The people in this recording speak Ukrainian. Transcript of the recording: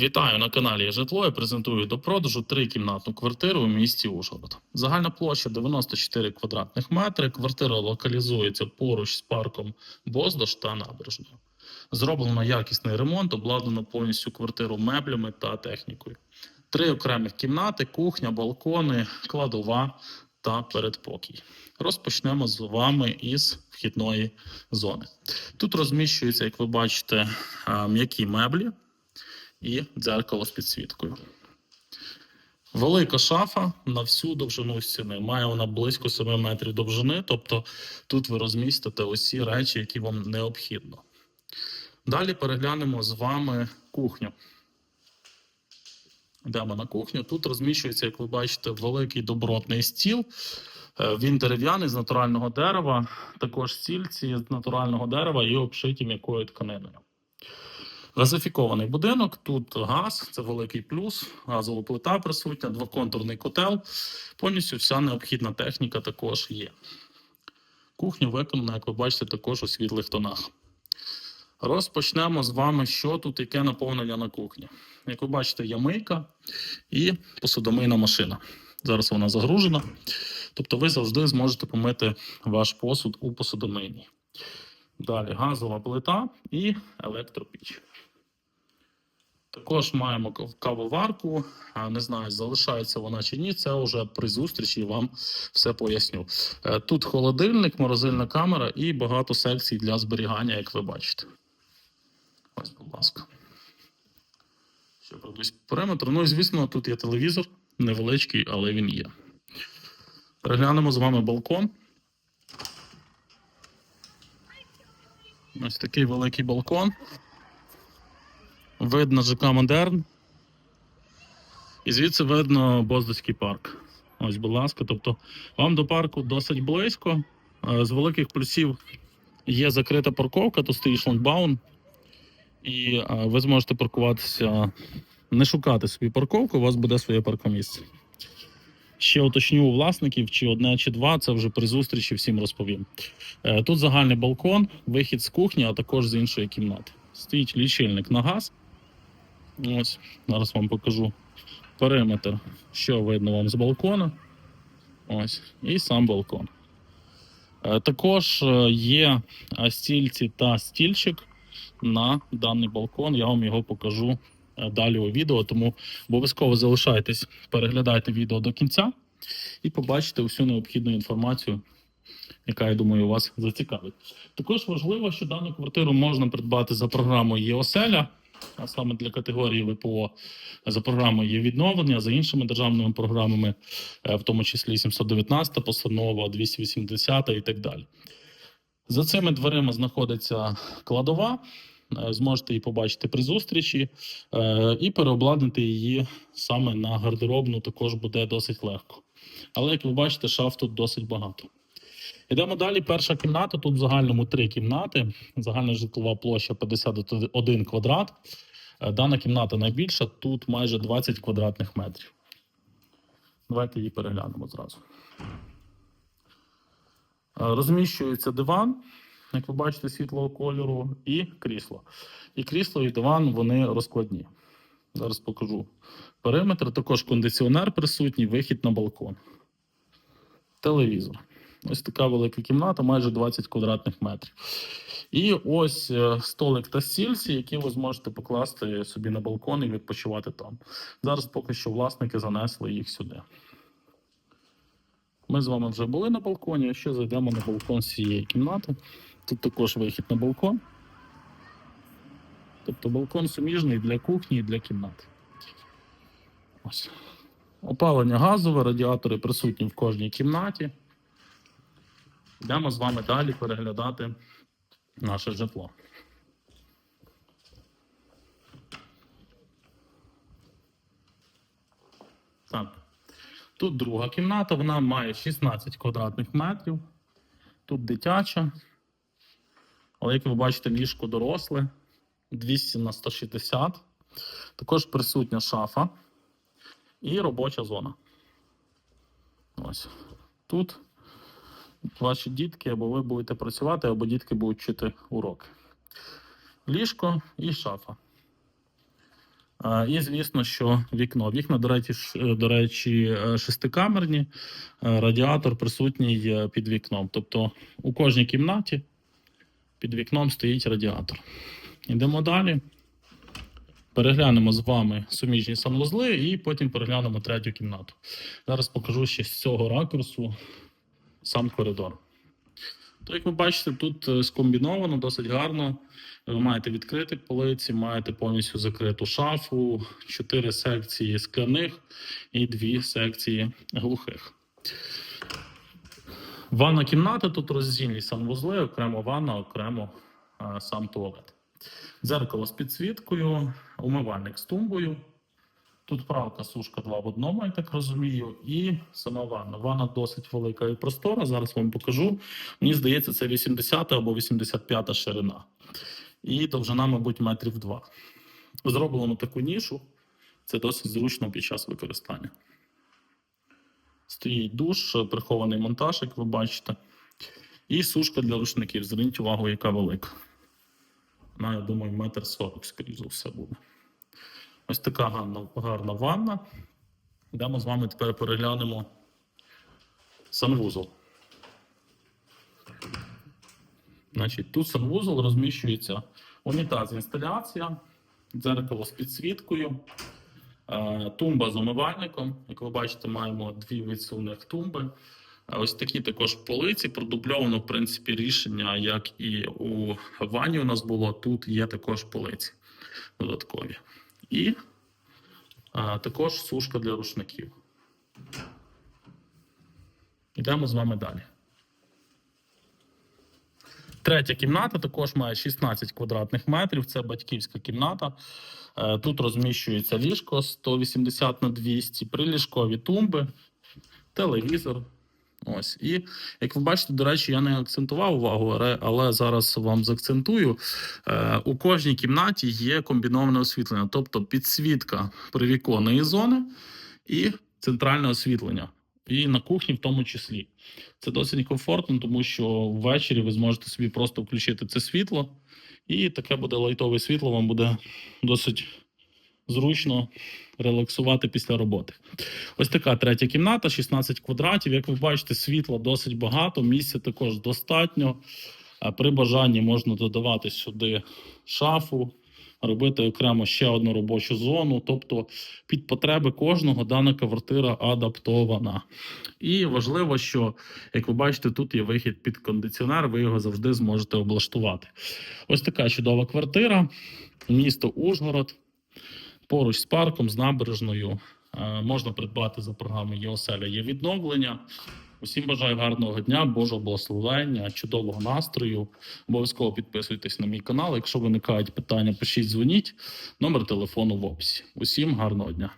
Вітаю на каналі Житло. Я презентую до продажу трикімнатну квартиру у місті Ужгород. Загальна площа 94 квадратних метри. Квартира локалізується поруч з парком Боздош та набережною. Зроблено якісний ремонт, обладнано повністю квартиру меблями та технікою. Три окремих кімнати, кухня, балкони, кладова та передпокій. Розпочнемо з вами із вхідної зони. Тут розміщуються, як ви бачите, м'які меблі і дзеркало з підсвіткою. Велика шафа на всю довжину стіни. Має вона близько 7 метрів довжини, тобто тут ви розмістите усі речі, які вам необхідно. Далі переглянемо з вами кухню. Йдемо на кухню. Тут розміщується, як ви бачите, великий добротний стіл. Е, Він дерев'яний з натурального дерева, також стільці з натурального дерева і обшиті м'якою тканиною. Газифікований будинок, тут газ, це великий плюс, газова плита присутня, двоконтурний котел. Повністю вся необхідна техніка також є. Кухня виконана, як ви бачите, також у світлих тонах. Розпочнемо з вами, що тут, яке наповнення на кухні. Як ви бачите, є мийка і посудомийна машина. Зараз вона загружена. Тобто ви завжди зможете помити ваш посуд у посудомийній. Далі газова плита і електропіч. Також маємо кав- кавоварку. Не знаю, залишається вона чи ні. Це вже при зустрічі вам все поясню. Е, Тут холодильник, морозильна камера і багато секцій для зберігання, як ви бачите. Ось, будь ласка. Ще пройдусь по периметру. Ну і звісно, тут є телевізор, невеличкий, але він є. Переглянемо з вами балкон. Ось такий великий балкон. Видно ЖК Модерн. І звідси видно Боздоський парк. Ось, будь ласка. Тобто, вам до парку досить близько. Е, З великих плюсів є закрита парковка, то стоїть шлагбаум. І е, ви зможете паркуватися, не шукати собі парковку, у вас буде своє паркомісце. Ще уточню у власників, чи одне, чи два, це вже при зустрічі всім розповім. Е, Тут загальний балкон, вихід з кухні, а також з іншої кімнати. Стоїть лічильник на газ. Ось, зараз вам покажу периметр, що видно вам з балкона. Ось, і сам балкон. Е, Також е, є е, стільці та стільчик на даний балкон. Я вам його покажу далі у відео, тому обов'язково залишайтесь, переглядайте відео до кінця і побачите всю необхідну інформацію, яка, я думаю, вас зацікавить. Також важливо, що дану квартиру можна придбати за програмою ЄОСЕЛЯ, а саме для категорії ВПО за програмою є відновлення, за іншими державними програмами, е, в тому числі 719 постанова, 280 і так далі. За цими дверима знаходиться кладова. е, Зможете її побачити при зустрічі е, і переобладнати її саме на гардеробну також буде досить легко. Але як ви бачите, шаф тут досить багато. Йдемо далі. Перша кімната. Тут в загальному три кімнати. Загальна житлова площа 51 квадрат. Е, Дана кімната найбільша, тут майже 20 квадратних метрів. Давайте її переглянемо зразу. Е, Розміщується диван, як ви бачите, світлого кольору, і крісло. І крісло, і диван вони розкладні. Зараз покажу периметр. Також кондиціонер присутній, вихід на балкон. Телевізор. Ось така велика кімната, майже 20 квадратних метрів. І ось е, столик та стільці, які ви зможете покласти собі на балкон і відпочивати там. Зараз поки що власники занесли їх сюди. Ми з вами вже були на балконі, а ще зайдемо на балкон цієї кімнати. Тут також вихід на балкон. Тобто балкон суміжний для кухні і для кімнати. Ось. Опалення газове, радіатори присутні в кожній кімнаті. Йдемо з вами далі переглядати наше житло. Так. Тут друга кімната, вона має 16 квадратних метрів. Тут дитяча. Але як ви бачите, ліжко доросле 200 на 160. Також присутня шафа і робоча зона. Ось. Тут ваші дітки або ви будете працювати, або дітки будуть вчити уроки. Ліжко і шафа. І звісно, що вікно. Вікна, до речі, до речі, е, шестикамерні, Е, радіатор присутній е, під вікном. Тобто у кожній кімнаті під вікном стоїть радіатор. Йдемо далі. Переглянемо з вами суміжні санвузли і потім переглянемо третю кімнату. Зараз покажу ще з цього ракурсу сам коридор. То, як ви бачите, тут е, скомбіновано досить гарно. Ви маєте відкриті полиці, маєте повністю закриту шафу, чотири секції скляних і дві секції глухих. Ванна кімната тут роздільні санвузли, окремо ванна, окремо е, сам туалет. Дзеркало з підсвіткою, умивальник з тумбою. Тут правка сушка 2 в одному, я так розумію, і сама ванна. Ванна досить велика і простора. Зараз вам покажу. Мені здається, це 80 або 85 ширина. І довжина, мабуть, метрів 2. Зроблено таку нішу. Це досить зручно під час використання. Стоїть душ, прихований монтаж, як ви бачите. І сушка для рушників. Зверніть увагу, яка велика. Вона, я думаю, метр сорок, скоріш за все, буде. Ось така гарна, гарна ванна. Йдемо з вами тепер переглянемо санвузол. Значить, тут санвузол розміщується унітаз інсталяція, дзеркало з підсвіткою, е, тумба з умивальником. Як ви бачите, маємо дві відсувних тумби. Ось такі також полиці. Продубльовано, в принципі, рішення, як і у ванні у нас було. Тут є також полиці додаткові. І а, також сушка для рушників. Йдемо з вами далі. Третя кімната також має 16 квадратних метрів. Це батьківська кімната. Е, Тут розміщується ліжко 180 на 200, приліжкові тумби, телевізор. Ось. І як ви бачите, до речі, я не акцентував увагу, але- зараз вам заакцентую. Е, У кожній кімнаті є комбіноване освітлення, тобто підсвітка привіконної зони і центральне освітлення. І на кухні в тому числі. Це досить комфортно, тому що ввечері ви зможете собі просто включити це світло, і таке буде лайтове світло, вам буде досить зручно релаксувати після роботи. Ось така третя кімната, 16 квадратів. Як ви бачите, світла досить багато, місця також достатньо. При бажанні можна додавати сюди шафу, робити окремо ще одну робочу зону. Тобто під потреби кожного дана квартира адаптована. І важливо, що, як ви бачите, тут є вихід під кондиціонер, ви його завжди зможете облаштувати. Ось така чудова квартира, місто Ужгород, поруч з парком, з набережною. Е, Можна придбати за програмою «Єоселя є відновлення. Усім бажаю гарного дня, Божого благословення, чудового настрою. Обов'язково підписуйтесь на мій канал. Якщо виникають питання, пишіть, дзвоніть. Номер телефону в описі. Усім гарного дня.